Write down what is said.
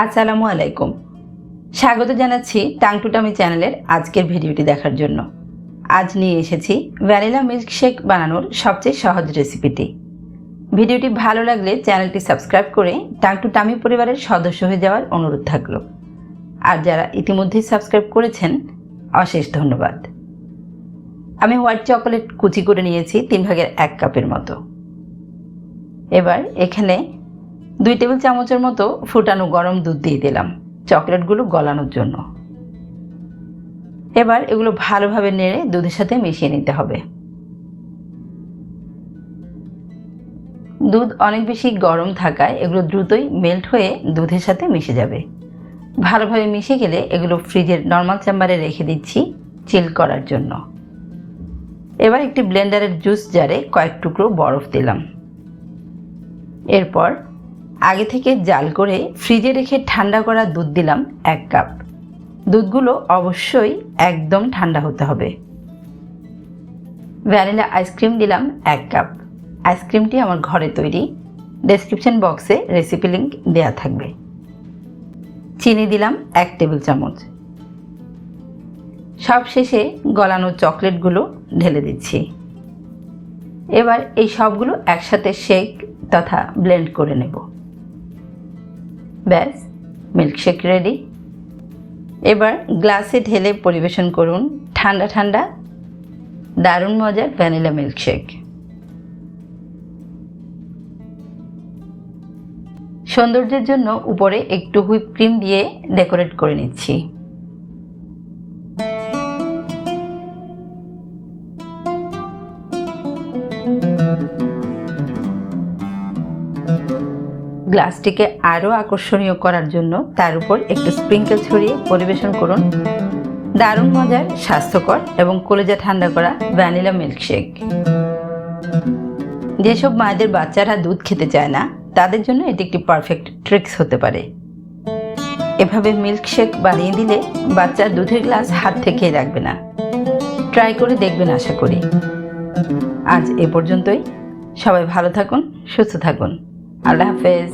আসসালামু আলাইকুম। স্বাগত জানাচ্ছি টাং টু টামি চ্যানেলের আজকের ভিডিওটি দেখার জন্য। আজ নিয়ে এসেছি ভ্যানিলা মিল্কশেক বানানোর সবচেয়ে সহজ রেসিপিটি। ভিডিওটি ভালো লাগলে চ্যানেলটি সাবস্ক্রাইব করে টাং টু টামি পরিবারের সদস্য হয়ে যাওয়ার অনুরোধ থাকল। আর যারা ইতিমধ্যেই সাবস্ক্রাইব করেছেন, অশেষ ধন্যবাদ। আমি হোয়াইট চকোলেট কুচি করে নিয়েছি তিন ভাগের এক কাপের মতো। এবার এখানে দুই টেবিল চামচের মতো ফুটানো গরম দুধ দিয়ে দিলাম, চকলেটগুলো গলানোর জন্য। এবার এগুলো ভালোভাবে নেড়ে দুধের সাথে মিশিয়ে নিতে হবে। দুধ অনেক বেশি গরম থাকায় এগুলো দ্রুতই মেল্ট হয়ে দুধের সাথে মিশে যাবে। ভালোভাবে মিশে গেলে এগুলো ফ্রিজের নর্মাল চেম্বারে রেখে দিচ্ছি চিল করার জন্য। এবার একটি ব্লেন্ডারের জুস জারে কয়েক টুকরো বরফ দিলাম। এরপর আগে থেকে জাল করে ফ্রিজে রেখে ঠান্ডা করা দুধ দিলাম এক কাপ। দুধগুলো অবশ্যই একদম ঠান্ডা হতে হবে। ভ্যানিলা আইসক্রিম দিলাম এক কাপ। আইসক্রিমটি আমার ঘরে তৈরি। ডেসক্রিপশন বক্সে রেসিপি লিঙ্ক দেওয়া থাকবে। চিনি দিলাম এক টেবিল চামচ। সব শেষে গলানো চকলেটগুলো ঢেলে দিচ্ছি। এবার এই সবগুলো একসাথে শেক তথা ব্লেন্ড করে নেব। ব্যাস মিল্কশেক রেডি এবার গ্লাসে ঢেলে পরিবেশন করুন ঠান্ডা ঠান্ডা, দারুণ মজার ভ্যানিলা মিল্কশেক সৌন্দর্যের জন্য উপরে একটু হুইপ ক্রিম দিয়ে ডেকোরেট করে নিচ্ছি। গ্লাসটিকে আরও আকর্ষণীয় করার জন্য তার উপর একটু স্প্রিঙ্কেল ছড়িয়ে পরিবেশন করুন। দারুণ মজার, স্বাস্থ্যকর এবং কলেজা ঠান্ডা করা ভ্যানিলা মিল্কশেক। যেসব মায়েদের বাচ্চারা দুধ খেতে চায় না, তাদের জন্য এটি একটি পারফেক্ট ট্রিক্স হতে পারে। এভাবে মিল্কশেক বানিয়ে দিলে বাচ্চার দুধের গ্লাস হাত থেকে রাখবে না। ট্রাই করে দেখবেন আশা করি। আজ এ পর্যন্তই। সবাই ভালো থাকুন, সুস্থ থাকুন। আল্লাহ হাফেজ